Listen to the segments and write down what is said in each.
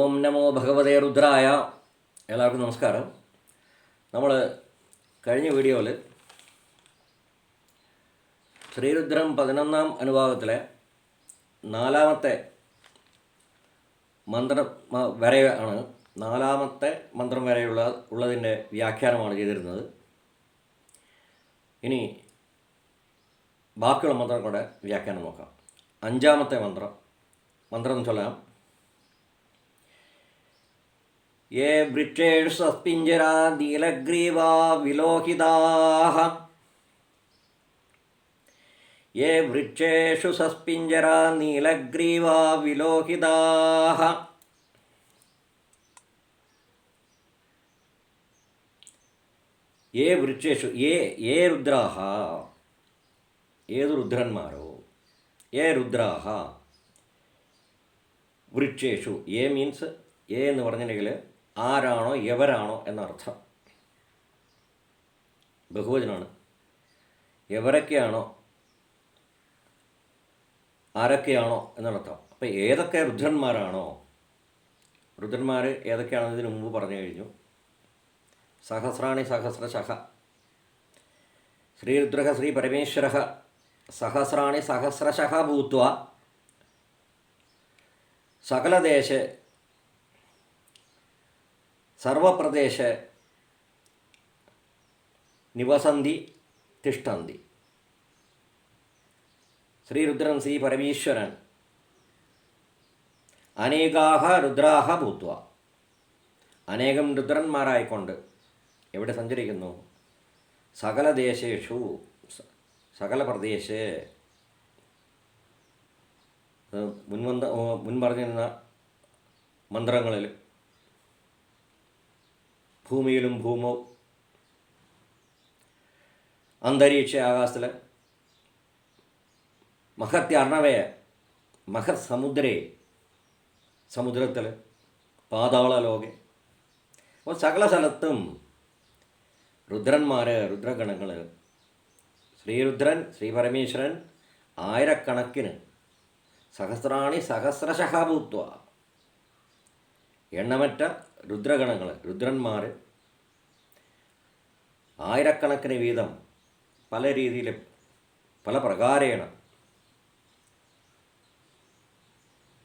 ഓം നമോ ഭഗവതേ രുദ്രായ. എല്ലാവർക്കും നമസ്കാരം. നമ്മൾ കഴിഞ്ഞ വീഡിയോയിൽ ശ്രീരുദ്രം പതിനൊന്നാം അനുഭാഗത്തിലെ നാലാമത്തെ മന്ത്രം വരെ ആണ് നാലാമത്തെ മന്ത്രം വരെയുള്ള ഉള്ളതിന്റെ വ്യാഖ്യാനമാണ് ചെയ്തിരുന്നത്. ഇനി ബാക്കിയുള്ള മന്ത്രം കൂടെ വ്യാഖ്യാനം നോക്കാം. അഞ്ചാമത്തെ മന്ത്രം മന്ത്രം ചൊല്ലാം. ये वृक्षेष्वस्पिञ्जरा नीलग्रीवा विलोहिताः ये वृक्षेषु सस्पिञ्जरा नीलग्रीवा विलोहिताः ये वृक्षेषु ये ये रुद्राः ഏത് രുദ്രന്മാരോ ഏ രുദ്രാഹ വൃക്ഷേഷു എ മീൻസ് എ എന്ന് പറഞ്ഞിട്ടുണ്ടെങ്കിൽ ആരാണോ എവരാണോ എന്നർത്ഥം. ബഹുവചനമാണ് എവരൊക്കെയാണോ ആരൊക്കെയാണോ എന്നർത്ഥം. അപ്പം ഏതൊക്കെ രുദ്രന്മാരാണോ രുദ്രന്മാർ ഏതൊക്കെയാണെന്ന് ഇതിനു മുമ്പ് പറഞ്ഞു കഴിഞ്ഞു. സഹസ്രാണി സഹസ്രശഃ ശ്രീരുദ്രഹ ശ്രീ പരമേശ്വര സഹസ്രാണി സഹസ്രശഹ ഭൂത്വ. സകലദേശ സർവപ്രദേശ നിവസന്തി തിഷ്ടന്തി ശ്രീരുദ്രൻ ശ്രീ പരമേശ്വരൻ. അനേകാഹ രുദ്രാഹ ഭൂത്വ. അനേകം രുദ്രന്മാരായിക്കൊണ്ട് എവിടെ സഞ്ചരിക്കുന്നു? സകല ദേശേഷു സകല പ്രദേശേ. മുൻവന്ത മുൻ പറഞ്ഞിരുന്ന മന്ത്രങ്ങളിൽ ഭൂമിയിലും ഭൂമോ അന്തരീക്ഷ ആകാശത്തിൽ മഹത്യർണവയ മഹത് സമുദ്രേ സമുദ്രത്തിൽ പാതാള ലോകെ. അപ്പോൾ സകല സ്ഥലത്തും രുദ്രന്മാർ രുദ്രഗണങ്ങൾ ശ്രീരുദ്രൻ ശ്രീ പരമേശ്വരൻ ആയിരക്കണക്കിന് സഹസ്രാണി സഹസ്രശഃ ഭൂത്വ. എണ്ണമറ്റ രുദ്രഗണങ്ങൾ രുദ്രന്മാർ ആയിരക്കണക്കിന് വീതം പല രീതിയിൽ പല പ്രകാരേണ.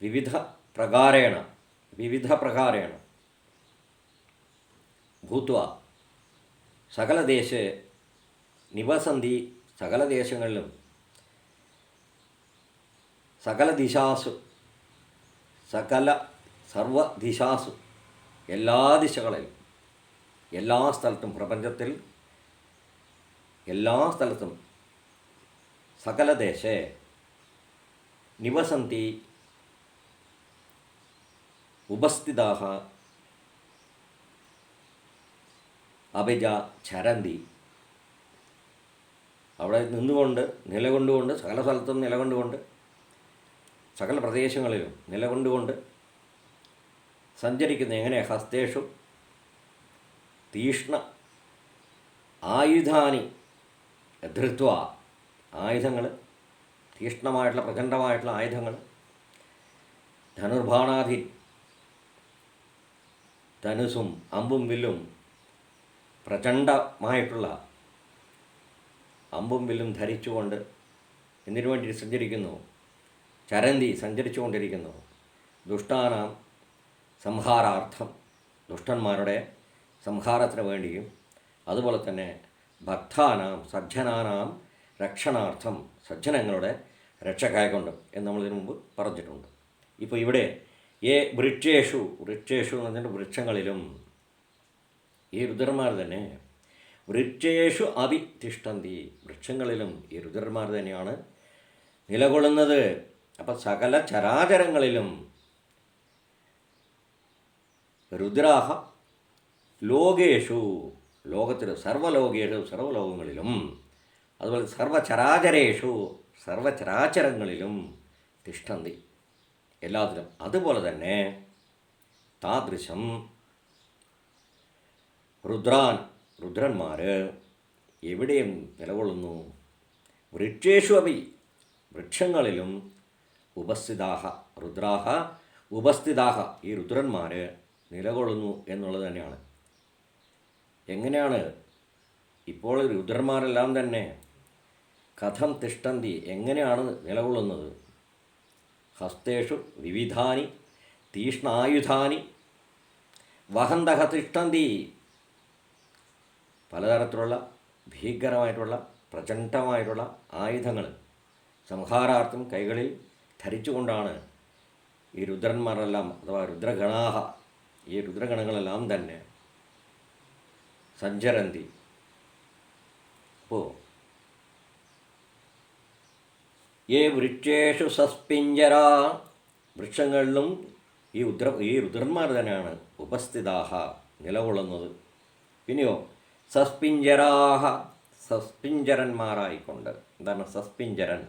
വിവിധ പ്രകാരേണ. വിവിധ പ്രകാരേണ. ഭൂത്വ. സകലദേശേ നിവസന്തി സകല ദേശങ്ങളിലും സകല ദിശാസു സകല സർവദിശാസു എല്ലാ ദിശകളിലും എല്ലാ സ്ഥലത്തും പ്രപഞ്ചത്തിൽ എല്ലാ സ്ഥലത്തും സകലദേശേ നിവസന്തി ഉപസ്ഥിതാഹ അഭിജ ചരന്തി അവിടെ നിന്നുകൊണ്ട് നിലകൊണ്ടുകൊണ്ട് സകല സ്ഥലത്തും നിലകൊണ്ടുകൊണ്ട് സകല പ്രദേശങ്ങളിലും നിലകൊണ്ടുകൊണ്ട് സഞ്ചരിക്കുന്ന എങ്ങനെ ഹസ്തേഷു തീഷ്ണ ആയുധാനി ധൃത്വ ആയുധങ്ങൾ തീഷ്ണമായിട്ടുള്ള പ്രചണ്ഡമായിട്ടുള്ള ആയുധങ്ങൾ ധനുർബാണാധി ധനുസും അമ്പും വില്ലും പ്രചണ്ഡമായിട്ടുള്ള അമ്പും വില്ലും ധരിച്ചുകൊണ്ട് എന്തിനു വേണ്ടി സഞ്ചരിക്കുന്നു? ചരന്തി സഞ്ചരിച്ചുകൊണ്ടിരിക്കുന്നു. ദുഷ്ടാനാം സംഹാരാർത്ഥം. ദുഷ്ടന്മാരുടെ സംഹാരത്തിന് വേണ്ടിയും അതുപോലെ തന്നെ ഭക്താനാം സജ്ജനാനാം രക്ഷണാർത്ഥം സജ്ജനങ്ങളുടെ രക്ഷകായകൊണ്ട് എന്ന് നമ്മളിതിനു മുമ്പ് പറഞ്ഞിട്ടുണ്ട്. ഇപ്പോൾ ഇവിടെ ഏ വൃക്ഷേഷു വൃക്ഷേഷു എന്ന് പറഞ്ഞിട്ട് വൃക്ഷങ്ങളിലും ഈ രുദ്രന്മാർ തന്നെ വൃക്ഷേഷു അതി തിഷ്ടന്തി വൃക്ഷങ്ങളിലും ഈ രുദ്രന്മാർ തന്നെയാണ് നിലകൊള്ളുന്നത്. അപ്പം സകല ചരാചരങ്ങളിലും രുദ്രാഹ ലോകേഷു ലോകത്തിൽ സർവലോകേഷു സർവലോകങ്ങളിലും. അതുപോലെ സർവചരാചരേഷു സർവചരാചരങ്ങളിലും തിഷ്ടന്തി എല്ലാത്തിലും. അതുപോലെ തന്നെ താദൃശം രുദ്രാൻ രുദ്രന്മാർ എവിടെയും നിലകൊള്ളുന്നു. വൃക്ഷേഷു അപി വൃക്ഷങ്ങളിലും ഉപസ്ഥിതാഹ രുദ്രാഹ ഉപസ്ഥിതാഹ ഈ രുദ്രന്മാർ നിലകൊള്ളുന്നു എന്നുള്ളത് തന്നെയാണ്. എങ്ങനെയാണ് ഇപ്പോൾ രുദ്രന്മാരെല്ലാം തന്നെ കഥം തിഷ്ടന്തി എങ്ങനെയാണ് നിലകൊള്ളുന്നത്? ഹസ്തേഷു വിവിധാനി തീഷ്ണായുധാനി വഹന്തഹ തിഷ്ടന്തി പലതരത്തിലുള്ള ഭീകരമായിട്ടുള്ള പ്രചണ്ഡമായിട്ടുള്ള ആയുധങ്ങൾ സംഹാരാർത്ഥം കൈകളിൽ ധരിച്ചുകൊണ്ടാണ് ഈ രുദ്രന്മാരെല്ലാം അഥവാ രുദ്രഗണാഹ ഈ രുദ്രഗണങ്ങളെല്ലാം തന്നെ സഞ്ചരന്തി അപ്പോൾ ഏ വൃക്ഷേഷു സസ്പിഞ്ചര. വൃക്ഷങ്ങളിലും ഈ ഉദ്ര ഈ രുദ്രന്മാർ തന്നെയാണ് ഉപസ്ഥിതാഹ നിലകൊള്ളുന്നത്. പിന്നെയോ സസ്പിഞ്ചരാഹ സസ്പിഞ്ചരന്മാരായിക്കൊണ്ട്. എന്താണ് സസ്പിഞ്ചരൻ?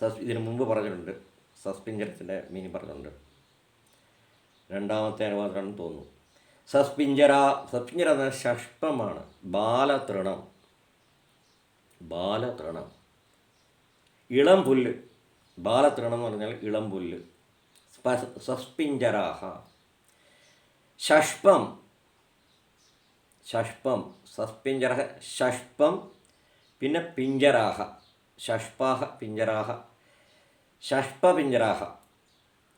സസ് ഇതിനു മുമ്പ് പറഞ്ഞിട്ടുണ്ട് സസ്പിഞ്ചരത്തിന്റെ മീനിങ് പറഞ്ഞിട്ടുണ്ട്. രണ്ടാമത്തെ അനുവാദമാണെന്ന് തോന്നുന്നു. സസ്പിഞ്ചര സസ്പിഞ്ചര എന്ന ഷഷ്പമാണ് ബാലതൃണം. ബാലതൃണം. ഇളം പുല്ല്. ബാലതൃണം എന്ന് പറഞ്ഞാൽ ഇളം പുല്ല്. സസ്പിഞ്ചരാഹ. ഷഷ്പം ഷഷ്പം സസ്പിഞ്ചര ഷഷ്പം പിന്നെ പിഞ്ചരാഹ. ഷഷ്പാഹ പിഞ്ചരാഹ. ഷഷ്പ പിഞ്ചരാഹ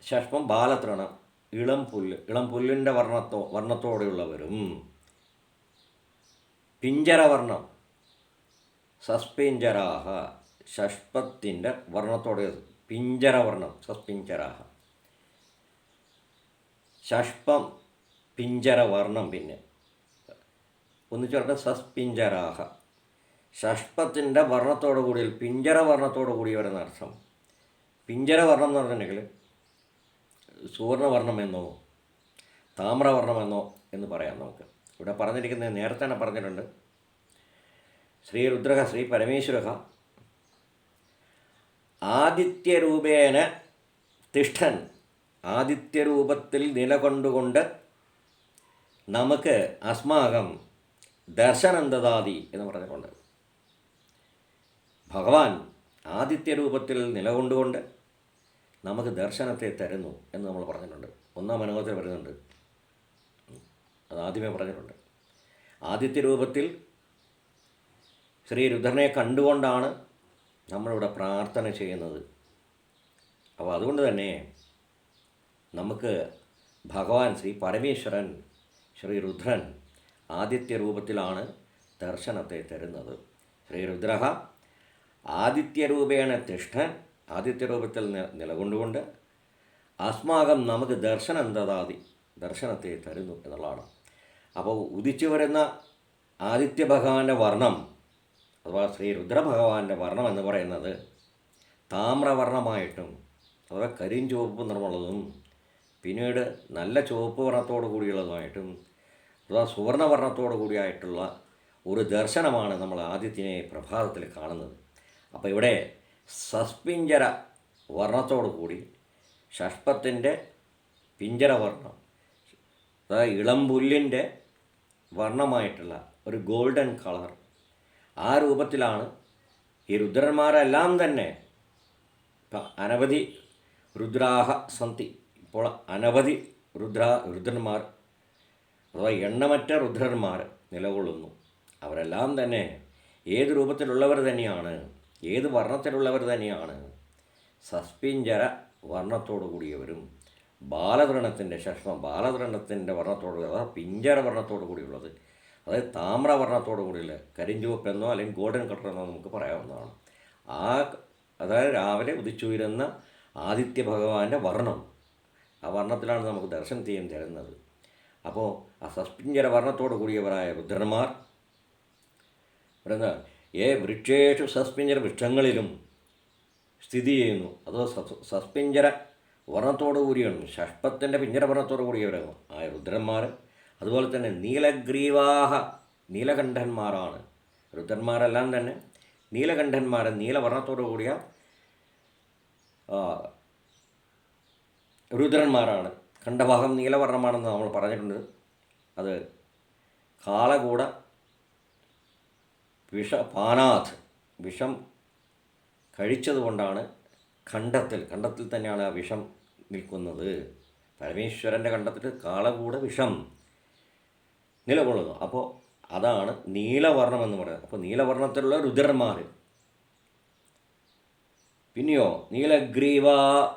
ഷഷ്പം ബാലതൃണം. ഇളം പുല്ല് ഇളം പുല്ലിന്റെ വർണത്തോ വർണത്തോടെയുള്ളവരും പിഞ്ചരവർണം സസ്പിഞ്ചരാഹ ഷഷ്പത്തിന്റെ വർണത്തോടെ പിഞ്ചരവർണം സസ്പിഞ്ചരാഹ. ഷഷ്പം പിഞ്ചരവർണം പിന്നെ. ഒന്ന് ചേർത്ത് സസ്പിഞ്ചരാഹ. ഷഷ്പത്തിന്റെ വർണത്തോടു കൂടിയ പിഞ്ചരവർണത്തോടു കൂടി വരുന്ന അർത്ഥം പിഞ്ചരവർണം എന്ന് പറഞ്ഞിട്ടുണ്ടെങ്കിൽ സുവർണവർണമെന്നോ താമ്രവർണമെന്നോ എന്ന് പറയാം നമുക്ക്. ഇവിടെ പറഞ്ഞിരിക്കുന്നത് നേരത്തെ തന്നെ പറഞ്ഞിട്ടുണ്ട്. ശ്രീ രുദ്രഹ ശ്രീ പരമേശ്വര ആദിത്യരൂപേണ തിഷ്ഠൻ ആദിത്യരൂപത്തിൽ നിലകൊണ്ടുകൊണ്ട് നമുക്ക് അസ്മാകം ദർശനം എന്ന് പറഞ്ഞിട്ടുണ്ട്. ഭഗവാൻ ആദിത്യരൂപത്തിൽ നിലകൊണ്ടുകൊണ്ട് നമുക്ക് ദർശനത്തെ തരുന്നു എന്ന് നമ്മൾ പറഞ്ഞിട്ടുണ്ട്. ഒന്നാം അനുഭവത്തിൽ പറയുന്നുണ്ട്. അത് ആദ്യമേ പറഞ്ഞിട്ടുണ്ട്. ആദിത്യരൂപത്തിൽ ശ്രീ രുദ്രനെ കണ്ടുകൊണ്ടാണ് നമ്മളിവിടെ പ്രാർത്ഥന ചെയ്യുന്നത്. അപ്പോൾ അതുകൊണ്ട് തന്നെ നമുക്ക് ഭഗവാൻ ശ്രീ പരമേശ്വരൻ ശ്രീ രുദ്രൻ ആദിത്യ രൂപത്തിലാണ് ദർശനത്തെ തരുന്നത്. ശ്രീ രുദ്ര ആദിത്യരൂപേണ തിഷ്ഠൻ. ആദിത്യരൂപത്തിൽ രൂപത്തിൽ നിലകൊണ്ടുകൊണ്ട് അസ്മാകം നമുക്ക് ദർശനം ദദാതി ദർശനത്തെ തരുന്നു എന്നുള്ളതാണ്. അപ്പോൾ ഉദിച്ചു വരുന്ന ആദിത്യ ഭഗവാന്റെ വർണം അഥവാ ശ്രീ രുദ്രഭഗവാന്റെ വർണം എന്ന് പറയുന്നത് താമ്രവർണമായിട്ടും അഥവാ കരിഞ്ചുവപ്പ് നിറമുള്ളതും പിന്നീട് നല്ല ചുവപ്പ് വർണത്തോടു കൂടിയുള്ളതുമായിട്ടും അഥവാ സുവർണവർണത്തോടു കൂടിയായിട്ടുള്ള ഒരു ദർശനമാണ് നമ്മൾ ആദിത്യനെ പ്രഭാതത്തിൽ കാണുന്നത്. അപ്പോൾ ഇവിടെ സസ്പിഞ്ചര വർണത്തോടു കൂടി ഷഷ്പത്തിന്റെ പിഞ്ചരവർണം അതായത് ഇളം പുല്ലിന്റെ വർണമായിട്ടുള്ള ഒരു ഗോൾഡൻ കളർ. ആ രൂപത്തിലാണ് ഈ രുദ്രന്മാരെല്ലാം തന്നെ ഇപ്പം അനവധി രുദ്രാഹ സന്തി ഇപ്പോൾ അനവധി രുദ്ര രുദ്രന്മാർ അഥവാ എണ്ണമറ്റ രുദ്രന്മാർ നിലകൊള്ളുന്നു. അവരെല്ലാം തന്നെ ഏത് രൂപത്തിലുള്ളവർ തന്നെയാണ് ഏത് വർണത്തിലുള്ളവർ തന്നെയാണ്? സസ്പിഞ്ചര വർണത്തോടു കൂടിയവരും ബാലതൃണത്തിന്റെ ഷഷ്മം ബാലതൃണത്തിന്റെ വർണത്തോടു അതായത് പിഞ്ചര വർണത്തോടു കൂടിയുള്ളത് അതായത് താമ്രവർണത്തോടു കൂടിയുള്ള കരിഞ്ചുവപ്പെന്നോ അല്ലെങ്കിൽ ഗോൾഡൻ കളർ എന്നോ നമുക്ക് പറയാവുന്നതാണ്. ആ അതായത് രാവിലെ ഉദിച്ചുയരുന്ന ആദിത്യ ഭഗവാന്റെ വർണം ആ വർണത്തിലാണ് നമുക്ക് ദർശനം ചെയ്യാൻ തരുന്നത്. അപ്പോൾ ആ സസ്പിഞ്ചര വർണത്തോടു കൂടിയവരായ രുദ്രന്മാർ പറയുന്ന ഏ വൃക്ഷേഷു സസ്പിഞ്ചര വൃക്ഷങ്ങളിലും സ്ഥിതി ചെയ്യുന്നു. അതോ സസ് സസ്പിഞ്ചര വർണത്തോടു കൂടിയാണ്. ഷഷ്പത്തിന്റെ പിഞ്ചര വർണത്തോടു കൂടിയവരാണ് ആ രുദ്രന്മാർ അതുപോലെ തന്നെ നീലഗ്രീവാഹ നീലകണ്ഠന്മാരാണ്. രുദ്രന്മാരെല്ലാം തന്നെ നീലകണ്ഠന്മാർ നീലവർണത്തോടു കൂടിയ രുദ്രന്മാരാണ്. കണ്ഠഭാഗം നീലവർണമാണെന്ന് നമ്മൾ പറഞ്ഞിട്ടുണ്ട്. അത് കാളകൂട വിഷപാനാഥ് വിഷം കഴിച്ചതുകൊണ്ടാണ് കണ്ടത്തിൽ കണ്ടത്തിൽ തന്നെയാണ് ആ വിഷം നിൽക്കുന്നത്. പരമേശ്വരന്റെ കണ്ടത്തിൽ കാളകൂട വിഷം നിലകൊള്ളുന്നു. അപ്പോൾ അതാണ് നീലവർണം എന്ന് പറയുന്നത്. അപ്പോൾ നീലവർണത്തിലുള്ള രുദ്രന്മാർ പിന്നെയോ നീലഗ്രീവ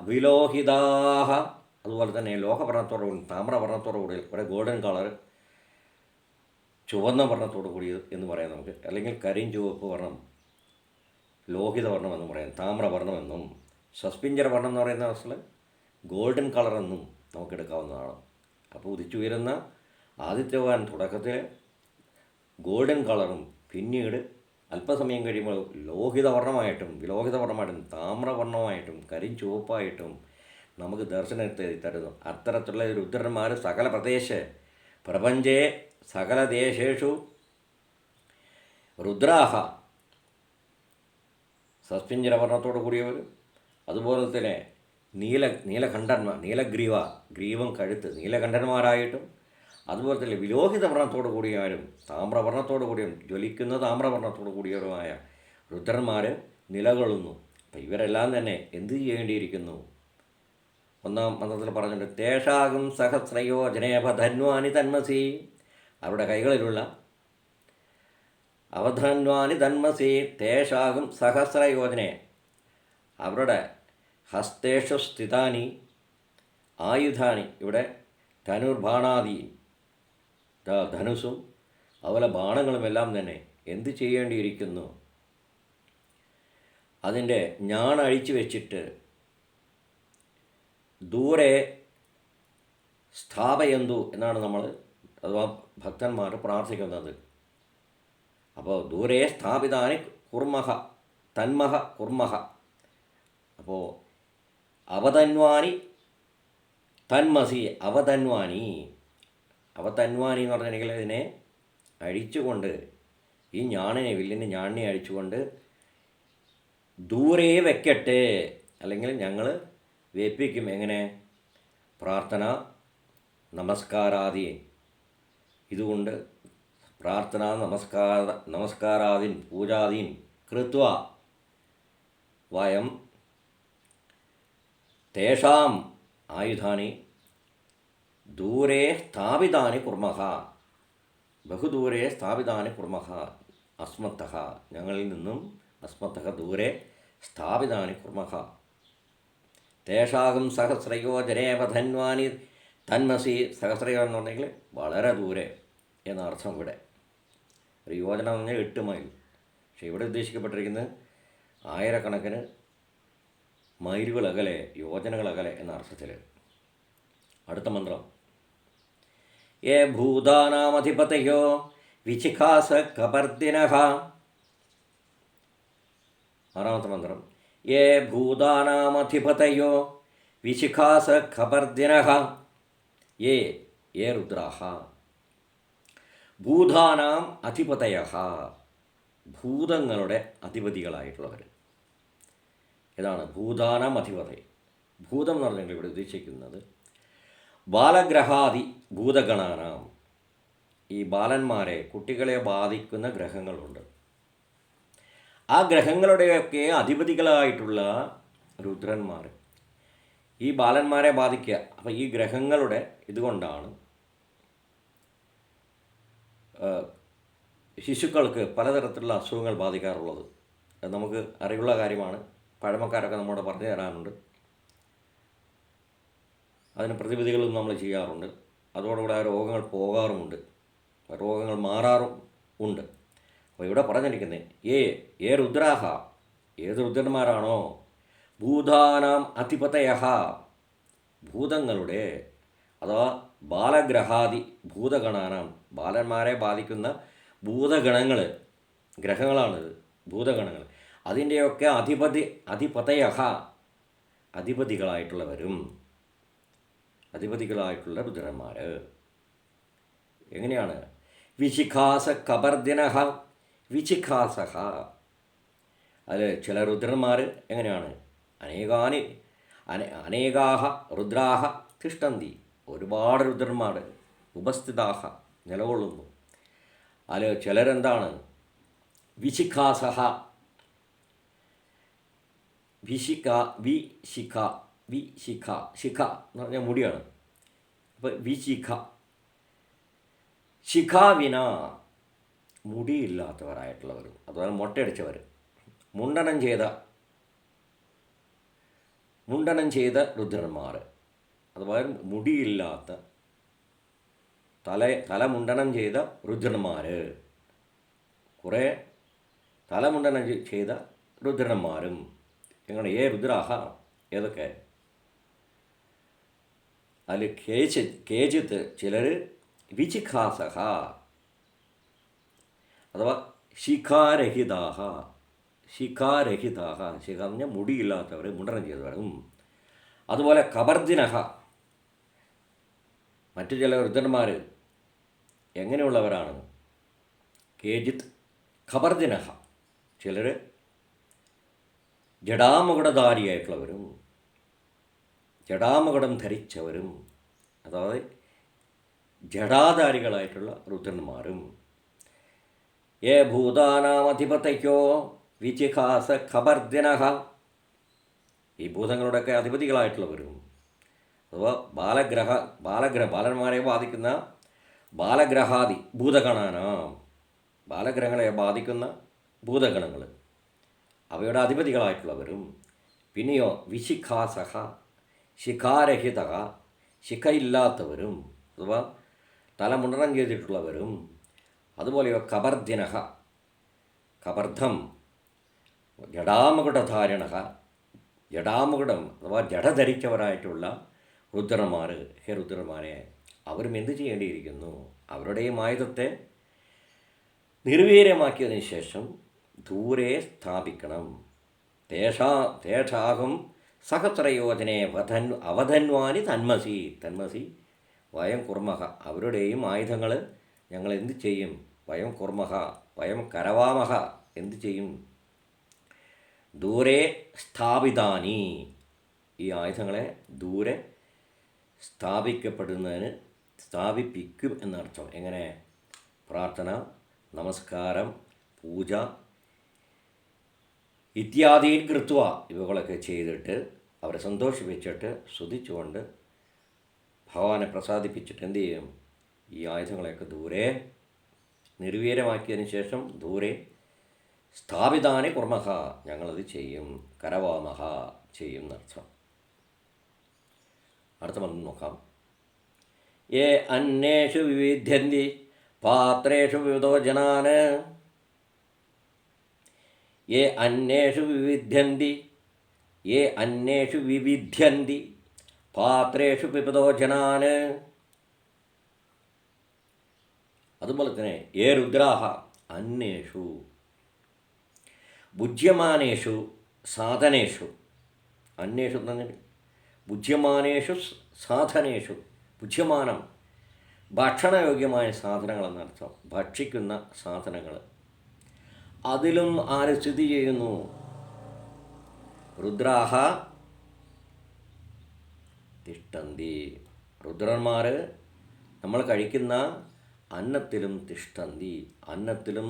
വിലോഹിതാഹ. അതുപോലെ തന്നെ ലോഹവർണത്തോടു കൂടി താമ്രവർണത്തോടു കൂടി ഗോൾഡൻ കളർ ചുവന്ന വർണത്തോടു കൂടി എന്ന് പറയാം നമുക്ക്. അല്ലെങ്കിൽ കരിഞ്ചുവപ്പ് വർണം ലോഹിത വർണം എന്നും പറയാം താമ്രവർണം എന്നും. സസ്പിഞ്ചർ വർണം എന്ന് പറയുന്ന അവസ്ഥയിൽ ഗോൾഡൻ കളർ എന്നും നമുക്ക് എടുക്കാവുന്നതാണ്. അപ്പോൾ ഉദിച്ചുയരുന്ന ആദിത്യവാൻ തുടക്കത്തിൽ ഗോൾഡൻ കളറും പിന്നീട് അല്പസമയം കഴിയുമ്പോൾ ലോഹിത വർണമായിട്ടും വിലോഹിത വർണമായിട്ടും താമ്രവർണമായിട്ടും കരിഞ്ചുവപ്പായിട്ടും നമുക്ക് ദർശനത്തെ തരുന്നു. അത്തരത്തിലുള്ള രുദ്രന്മാർ സകല പ്രദേശ പ്രപഞ്ചേ ദേശേഷു രുദ്രാഹ. സസ്പിഞ്ചര വർണത്തോടു കൂടിയവർ അതുപോലെ തന്നെ നീല നീലകണ്ഠന്മാർ നീലഗ്രീവ ഗ്രീവം കഴുത്ത് നീലകണ്ഠന്മാരായിട്ടും അതുപോലെ തന്നെ വിലോഹിത വർണത്തോടു കൂടിയവരും താമ്രവർണത്തോടു കൂടിയും ജ്വലിക്കുന്ന താമ്രവർണത്തോടു കൂടിയവരുമായ രുദ്രന്മാർ നിലകൊള്ളുന്നു. അപ്പം ഇവരെല്ലാം തന്നെ എന്ത് ചെയ്യേണ്ടിയിരിക്കുന്നു? ഒന്നാം മന്ത്രത്തിൽ പറഞ്ഞിട്ടുണ്ട് തേഷാകും സഹസ്രയോ ജനേഭ ധന്വാനി തന്മസി. അവരുടെ കൈകളിലുള്ള അവധന്വാനി തന്മസി തേഷാകും സഹസ്രയോധനെ. അവരുടെ ഹസ്തേഷു സ്ഥിതാനി ആയുധാനി ഇവിടെ ധനുർബാണാദി ധനുസും അതുപോലെ ബാണങ്ങളുമെല്ലാം തന്നെ. എന്ത് ചെയ്യേണ്ടിയിരിക്കുന്നു? അതിന്റെ ഞാണഴിച്ചു വെച്ചിട്ട് ദൂരെ സ്ഥാപയന്തു എന്നാണ് നമ്മൾ അഥവാ ഭക്തന്മാർ പ്രാർത്ഥിക്കുന്നത്. അപ്പോൾ ദൂരെ സ്ഥാപിതാനി കുർമഹ തന്മഹ കുർമഹ. അപ്പോൾ അവതന്വാനി തന്മസി അവതന്വാനി. അവതന്വാനി എന്ന് പറഞ്ഞിട്ടുണ്ടെങ്കിൽ ഇതിനെ അഴിച്ചുകൊണ്ട് ഈ ഞാണിനെ വില്ലിന്റെ ഞാണിനെ അഴിച്ചുകൊണ്ട് ദൂരെ വെക്കട്ടെ. അല്ലെങ്കിൽ ഞങ്ങൾ വേപ്പിക്കും. എങ്ങനെ? പ്രാർത്ഥന നമസ്കാരാദി. ഇതുകൊണ്ട് പ്രാർത്ഥന നമസ്കാര നമസ്കാരാദീൻ പൂജാദീൻ കൃത്വ വയം തേഷാം ആയുധാനി ദൂരെ സ്ഥാപിതാനി കുർമഹ. ബഹുദൂരെ സ്ഥാപിതാനി കുർമഹ. അസ്മത്തഹ. ഞങ്ങളിൽ നിന്നും അസ്മത്തഹ ദൂരെ സ്ഥാപിതാനി കുർമഹ. തേഷാകും സഹസ്രയോ ജനേവധന്വാനി തന്മസി. സഹസ്രയോ എന്ന് പറഞ്ഞെങ്കിൽ വളരെ ദൂരെ. എന്നർത്ഥം ഇവിടെ. ഒരു യോജന പറഞ്ഞാൽ എട്ട് മൈൽ. പക്ഷേ ഇവിടെ ഉദ്ദേശിക്കപ്പെട്ടിരിക്കുന്നത് ആയിരക്കണക്കിന് മൈലുകൾ അകലെ യോജനകൾ അകലെ എന്ന അർത്ഥത്തിൽ. അടുത്ത മന്ത്രം. ഏ ഭൂതാനാമധിപതയോ വിചിഖാസ കപർദിനഹ ആറാമത്തെ മന്ത്രം. ഏ ഭൂതാനാമധിപതയോ വിശിഖാസ ഖബർദിനഹ ഏ ഏ രുദ്രാഹ. ഭൂതാനാം അധിപതയ ഭൂതങ്ങളുടെ അധിപതികളായിട്ടുള്ളവർ. ഇതാണ് ഭൂതാനാം അധിപത ഭൂതം എന്ന് പറഞ്ഞെങ്കിൽ ഇവിടെ ഉദ്ദേശിക്കുന്നത് ബാലഗ്രഹാദി ഭൂതഗണാനാം. ഈ ബാലന്മാരെ കുട്ടികളെ ബാധിക്കുന്ന ഗ്രഹങ്ങളുണ്ട്. ആ ഗ്രഹങ്ങളുടെയൊക്കെ അധിപതികളായിട്ടുള്ള രുദ്രന്മാർ ഈ ബാലന്മാരെ ബാധിക്കുക. അപ്പോൾ ഈ ഗ്രഹങ്ങളുടെ ഇതുകൊണ്ടാണ് ശിശുക്കൾക്ക് പലതരത്തിലുള്ള അസുഖങ്ങൾ ബാധിക്കാറുള്ളത്. അത് നമുക്ക് അറിവുള്ള കാര്യമാണ്. പഴമക്കാരൊക്കെ നമ്മോട് പറഞ്ഞു തരാറുണ്ട്. അതിന് പ്രതിവിധികളും നമ്മൾ ചെയ്യാറുണ്ട്. അതോടുകൂടെ ആ രോഗങ്ങൾ പോകാറുമുണ്ട്. രോഗങ്ങൾ മാറാറും ഉണ്ട്. അപ്പോൾ ഇവിടെ പറഞ്ഞിരിക്കുന്നത് ഏ ഏ രുദ്രാഹ ഏത് രുദ്രന്മാരാണോ? ഭൂതാനാം അധിപതയഹ ഭൂതങ്ങളുടെ അഥവാ ബാലഗ്രഹാദി ഭൂതഗണാനാം. ബാലന്മാരെ ബാധിക്കുന്ന ഭൂതഗണങ്ങൾ ഗ്രഹങ്ങളാണിത് ഭൂതഗണങ്ങൾ. അതിന്റെയൊക്കെ അധിപതി അധിപതയഹ അധിപതികളായിട്ടുള്ളവരും അധിപതികളായിട്ടുള്ള രുദ്രന്മാർ എങ്ങനെയാണ്? വിശിഖാസ കബർദിനഹ വിശിഖാസഹ. അതിൽ ചില രുദ്രന്മാർ എങ്ങനെയാണ്? അനേകാനി അനെ അനേകാഹ രുദ്രാഹ തിഷ്ടന്തി. ഒരുപാട് രുദ്രന്മാർ ഉപസ്ഥിതാഹ നിലകൊള്ളുന്നു. അതിൽ ചിലരെന്താണ്? വിശിഖാസഹ. വിശിഖ വി ശിഖ വി ശിഖ ശിഖ എന്ന് പറഞ്ഞാൽ മുടിയാണ്. അപ്പോൾ വിശിഖ. ശിഖാവിന. മുടിയില്ലാത്തവരായിട്ടുള്ളവരും. അതുപോലെ മുട്ടയടിച്ചവർ മുണ്ടനം ചെയ്ത മുണ്ടനം ചെയ്ത രുദ്രന്മാർ അതുപോലെ മുടിയില്ലാത്ത തല തലമുണ്ടനം ചെയ്ത രുദ്രന്മാർ കുറേ തലമുണ്ടനം ചെയ്ത രുദ്രന്മാരും. എങ്ങനെ? ഏ രുദ്രാഹ ഏതൊക്കെ? അതിൽ കേചി കേജിത്ത് ചിലർ വിചിഖാസഹ അഥവാ ശിഖാരഹിതാഹ. ശിഖാരഹിതാഹ. ശിഖ മുടിയില്ലാത്തവർ മുണ്ടനം ചെയ്തവരും. അതുപോലെ കബർദിനഹ മറ്റു ചില വൃദ്ധന്മാർ എങ്ങനെയുള്ളവരാണ്? കേജിത്ത് ഖബർദിനഹ ചിലർ ജഡാമുകുടധാരിയായിട്ടുള്ളവരും ജഡാമുകുടം ധരിച്ചവരും അതായത് ജഡാധാരികളായിട്ടുള്ള രുദ്രന്മാരും ഏ ഭൂതാനാമധിപതയ്ക്കോ വിചിഹാസ ഖബർദിനഹ ഈ ഭൂതങ്ങളുടെയൊക്കെ അധിപതികളായിട്ടുള്ളവരും. അഥവാ ബാലഗ്രഹ ബാലഗ്രഹ ബാലന്മാരെ ബാധിക്കുന്ന ബാലഗ്രഹാദി ഭൂതഗണാനാം. ബാലഗ്രഹങ്ങളെ ബാധിക്കുന്ന ഭൂതഗണങ്ങൾ അവയുടെ അധിപതികളായിട്ടുള്ളവരും പിന്നെയോ വിശിഖാസഹ ശിഖാരഹിത ശിഖയില്ലാത്തവരും അഥവാ തലമുണ്ടനം ചെയ്തിട്ടുള്ളവരും അതുപോലെയോ കബർദിനഹ കബർദ്ധം ജഡാമകുടധാരണ ജഡാമകുടം അഥവാ ജഡ ധരിച്ചവരായിട്ടുള്ള രുദ്രന്മാർ ഹേ രുദ്രന്മാരെ അവരും എന്ത് ചെയ്യേണ്ടിയിരിക്കുന്നു? അവരുടെയും ആയുധത്തെ നിർവീര്യമാക്കിയതിന് ശേഷം ദൂരെ സ്ഥാപിക്കണം. തേഷാ തേഷാഹം സഹസ്രയോജനെ വധൻ അവധന്വാനി തന്മസി തന്മസി വയം കുർമഹ. അവരുടെയും ആയുധങ്ങൾ ഞങ്ങൾ എന്ത് ചെയ്യും? വയം കുർമഹ വയം കരവാമഹ എന്ത് ചെയ്യും? ദൂരെ സ്ഥാപിതാനി. ഈ ആയുധങ്ങളെ ദൂരെ സ്ഥാപിക്കപ്പെടുന്നതിന് സ്ഥാപിപ്പിക്കും എന്നർത്ഥം. എങ്ങനെ? പ്രാർത്ഥന നമസ്കാരം പൂജ ഇത്യാദി കൃത്വ ഇവകളൊക്കെ ചെയ്തിട്ട് അവരെ സന്തോഷിപ്പിച്ചിട്ട് സ്തുതിച്ചുകൊണ്ട് ഭഗവാനെ പ്രസാദിപ്പിച്ചിട്ട് എന്തു ചെയ്യും? ഈ ആയുധങ്ങളെയൊക്കെ ദൂരെ നിർവീര്യമാക്കിയതിന് ശേഷം ദൂരെ സ്ഥാപിതാനെ കുർമഹ ഞങ്ങളത് ചെയ്യും. കരവാമഹ ചെയ്യും എന്നർത്ഥം. അടുത്ത മന്ത്രം നോക്കാം. ഏ അന്നേഷു വിവിധ്യന്തി പാത്രേഷു വിവിധോ ജനാന്. യേ അന്നേഷു വിവിധ്യന്തി യേ അന്നേഷു വിവിധ്യന്തി പാത്രേഷു വിവിധോ ജനാന്. അതുപോലെ തന്നെ ഏ രുദ്രാഹ അന്നേഷു. ഭുജ്യമാനേഷു സാധനേഷു. അന്വേഷു എന്ന് സ് സാധനേഷു ബുദ്ധ്യമാനം ഭക്ഷണയോഗ്യമായ സാധനങ്ങൾ എന്നർത്ഥം ഭക്ഷിക്കുന്ന സാധനങ്ങൾ അതിലും ആര് സ്ഥിതി ചെയ്യുന്നു? രുദ്രാഹ തിഷ്ടന്തി രുദ്രന്മാർ നമ്മൾ കഴിക്കുന്ന അന്നത്തിലും തിഷ്ടന്തി അന്നത്തിലും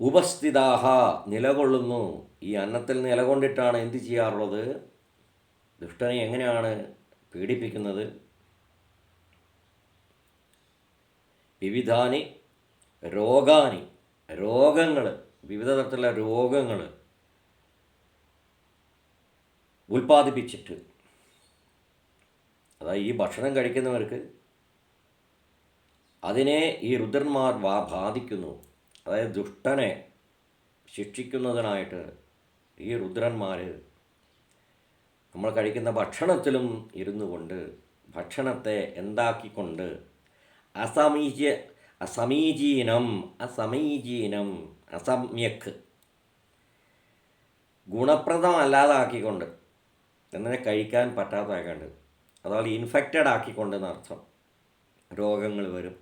ഉപസ്ഥിതാഹ നിലകൊള്ളുന്നു. ഈ അന്നത്തിൽ നിലകൊണ്ടിട്ടാണ് എന്ത് ചെയ്യാറുള്ളത്? ദുഷ്ടനെ എങ്ങനെയാണ് പീഡിപ്പിക്കുന്നത്? വിവിധാനി രോഗാനി രോഗങ്ങൾ വിവിധ തരത്തിലുള്ള രോഗങ്ങൾ ഉൽപ്പാദിപ്പിച്ചിട്ട് അതായത് ഈ ഭക്ഷണം കഴിക്കുന്നവർക്ക് അതിനെ ഈ രുദ്രന്മാർ വാ ബാധിക്കുന്നു. അതായത് ദുഷ്ടനെ ശിക്ഷിക്കുന്നതിനായിട്ട് ഈ രുദ്രന്മാർ നമ്മൾ കഴിക്കുന്ന ഭക്ഷണത്തിലും ഇരുന്നു കൊണ്ട് ഭക്ഷണത്തെ എന്താക്കിക്കൊണ്ട് അസമീച അസമീചീനം അസമീചീനം അസമ്യക്ക് ഗുണപ്രദമല്ലാതാക്കിക്കൊണ്ട് എന്നെ കഴിക്കാൻ പറ്റാതാക്കാണ്ട് അതുപോലെ ഇൻഫെക്റ്റഡ് ആക്കിക്കൊണ്ട് എന്നർത്ഥം രോഗങ്ങൾ വരും.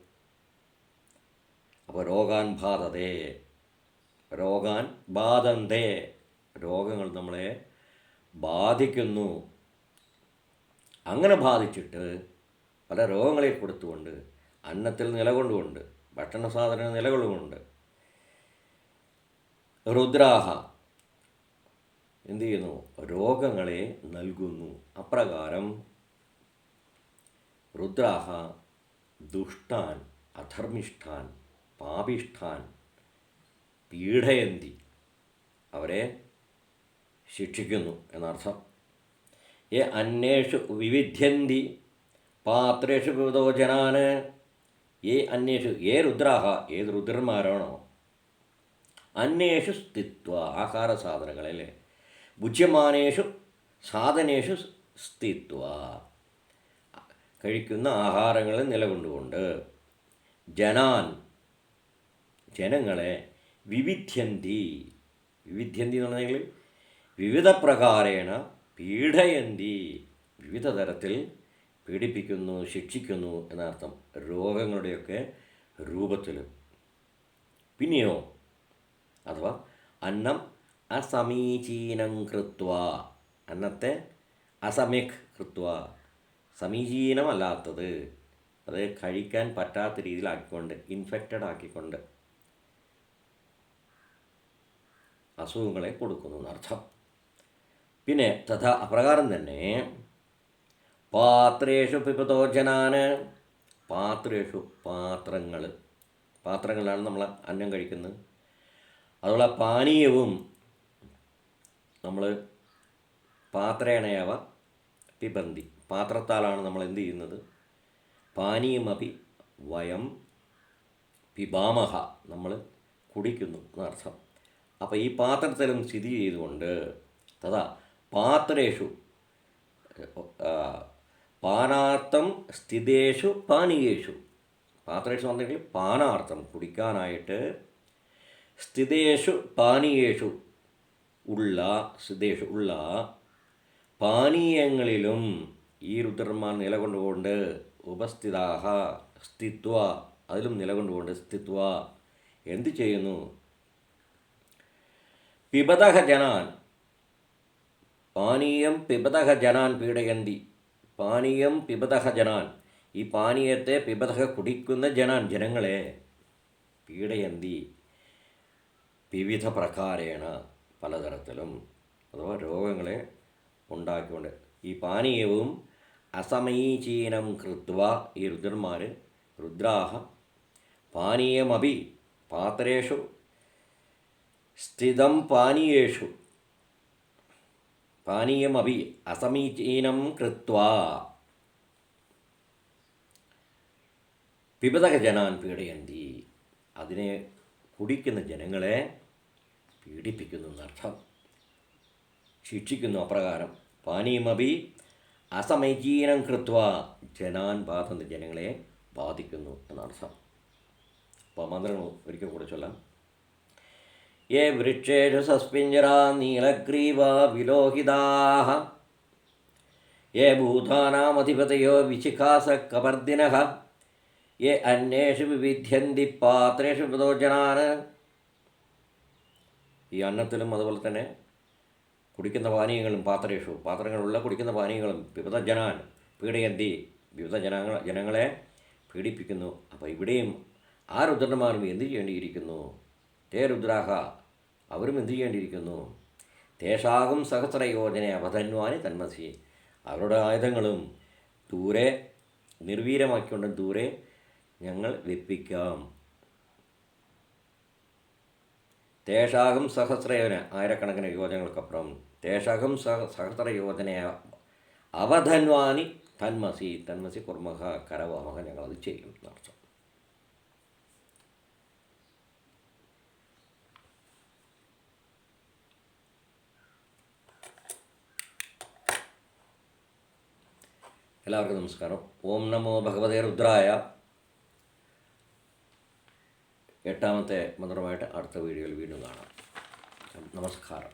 അപ്പോൾ രോഗാൻ ബാധതേ രോഗാൻ ബാധന്തേ രോഗങ്ങൾ നമ്മളെ ബാധിക്കുന്നു. അങ്ങനെ ബാധിച്ചിട്ട് പല രോഗങ്ങളെ കൊടുത്തുകൊണ്ട് അന്നത്തിൽ നിലകൊണ്ടുകൊണ്ട് ഭക്ഷണ സാധന നിലകൊള്ളുകൊണ്ട് രുദ്രാഹ എന്തു ചെയ്യുന്നു രോഗങ്ങളെ നൽകുന്നു. അപ്രകാരം രുദ്രാഹ ദുഷ്ടാൻ അധർമ്മിഷ്ഠാൻ പാപിഷ്ഠാൻ പീഡയന്തി അവരെ ശിക്ഷിക്കുന്നു എന്നർത്ഥം. ഏ അന്വേഷു വിവിധ്യന്തി പാത്രേഷു വിവിധോ ജനാന് ഏ അന്വേഷു ഏ രുദ്രാഹ ഏത് രുദ്രന്മാരാണോ? അന്വേഷു സ്ഥിത്വ ആഹാര സാധനങ്ങളല്ലേ ഭുജ്യമാനേഷു സാധനേഷു സ്ഥിത്വ. കഴിക്കുന്ന ആഹാരങ്ങളിൽ നിലകൊണ്ടുകൊണ്ട് ജനാൻ ജനങ്ങളെ വിവിധ്യന്തി. വിവിധ്യന്തി എന്ന് പറഞ്ഞെങ്കിൽ വിവിധ പ്രകാരേണ പീഡയന്തി വിവിധ തരത്തിൽ പീഡിപ്പിക്കുന്നു ശിക്ഷിക്കുന്നു എന്നർത്ഥം രോഗങ്ങളുടെയൊക്കെ രൂപത്തിൽ. പിന്നെയോ അഥവാ അന്നം അസമീചീനം കൃത്വ. അന്നത്തെ അസമ്യക് കൃത്വ. സമീചീനമല്ലാത്തത്. അത് കഴിക്കാൻ പറ്റാത്ത രീതിയിലാക്കിക്കൊണ്ട് ഇൻഫെക്റ്റഡ് ആക്കിക്കൊണ്ട് അസുഖങ്ങളെ കൊടുക്കുന്നു എന്നർത്ഥം. പിന്നെ തഥാ അപ്രകാരം തന്നെ പാത്രേഷു പിപതോ ജനാന് പാത്രേഷു പാത്രങ്ങൾ പാത്രങ്ങളാണ് നമ്മൾ അന്നം കഴിക്കുന്നത്. അതുപോലെ പാനീയവും നമ്മൾ പാത്രേണയവ പിബന്തി. പാത്രത്താലാണ് നമ്മൾ എന്ത് ചെയ്യുന്നത്? പാനീയമപി വയം പിബാമഹ നമ്മൾ കുടിക്കുന്നു എന്നർത്ഥം. അപ്പോൾ ഈ പാത്രത്തിലും സ്ഥിതി ചെയ്തുകൊണ്ട് തഥാ പാത്രേഷു. പാനാർത്ഥം സ്ഥിതേഷു പാനീയേഷു. പാത്രേഷു വന്നെങ്കിൽ പാനാർത്ഥം കുടിക്കാനായിട്ട് സ്ഥിതേഷു പാനീയേഷു ഉള്ള സ്ഥിതേഷു ഉള്ള പാനീയങ്ങളിലും ഈ രുദ്രന്മാർ നിലകൊണ്ടുകൊണ്ട് ഉപസ്ഥിതാഹ സ്ഥിത്വ അതിലും നിലകൊണ്ടുകൊണ്ട് സ്ഥിത്വ എന്തു ചെയ്യുന്നു? പിബതഹ ജനാൻ പാനീയം പിബതഹ ജനാൻ പീഡയന്തി. പാനീയം പിബതഹ ജനാൻ. ഈ പാനീയത്തെ പിബതഹ കുടിക്കുന്ന ജനാൻ ജനങ്ങളെ പീഡയന്തി. വിവിധ പ്രകാരേണ പലതരത്തിലും അഥവാ രോഗങ്ങളെ ഉണ്ടാക്കിക്കൊണ്ട് ഈ പാനീയവും അസമീചീനം കൃത്വ ഈ രുദ്രന്മാർ രുദ്രാഹ പാനീയമപി പാത്രേഷു സ്ഥിതം പാനീയേഷു. പാനീയമപി അസമീചീനം കൃത്വ പിബതക ജനാൻ പീഡയന്തി അതിനെ കുടിക്കുന്ന ജനങ്ങളെ പീഡിപ്പിക്കുന്നു എന്നർത്ഥം। ശിക്ഷിക്കുന്നു അപ്രകാരം। പാനീയമപി അസമീചീനം കൃത്വ ജനാൻ ബാധുന്ന ജനങ്ങളെ ബാധിക്കുന്നു എന്നർത്ഥം। അപ്പോൾ മന്ത്രങ്ങൾ ഒരിക്കൽ കൂടെ ചൊല്ലാം। യേ വൃക്ഷേഷു സസ്പിഞ്ചരാ नीलग्रीवा विलोहिताः। യേ ഭൂതാനാമധിപതയോ വിശിഖാസ ये അന്വേഷു വിവിധ്യന്തി പാത്രേഷു പ്രദോജനാന് ഈ അന്നത്തിലും അതുപോലെ തന്നെ കുടിക്കുന്ന പാനീയങ്ങളും പാത്രേഷു പാത്രങ്ങളുള്ള കുടിക്കുന്ന പാനീയങ്ങളും വിവിധ ജനാൻ പീഡയന്തി വിവിധ ജനങ്ങൾ ജനങ്ങളെ പീഡിപ്പിക്കുന്നു. അപ്പോൾ ഇവിടെയും ആ രുദ്രന്മാരും എന്ത് ചെയ്യേണ്ടിയിരിക്കുന്നു? തേ രുദ്രാഹ അവരും എന്തു ചെയ്യേണ്ടിയിരിക്കുന്നു? തേഷാകും സഹസ്രയോജന അവധന്വാനി തന്മസി. അവരുടെ ആയുധങ്ങളും ദൂരെ നിർവീരമാക്കിക്കൊണ്ട് ദൂരെ ഞങ്ങൾ വെപ്പിക്കാം. തേഷാകും സഹസ്രയോജന ആയിരക്കണക്കിന് യോജനകൾക്കപ്പുറം തേഷാകും സഹ സഹസ്രയോജന അവധന്വാനി തന്മസി. തന്മസി കുർമഹ കരവാമഹ ഞങ്ങളത് ചെയ്യും എന്നർത്ഥം. എല്ലാവർക്കും നമസ്കാരം. ഓം നമോ ഭഗവതേ രുദ്രായ. എട്ടാമത്തെ മന്ത്രമായിട്ട് അടുത്ത വീഡിയോയിൽ വീണ്ടും കാണാം. നമസ്കാരം.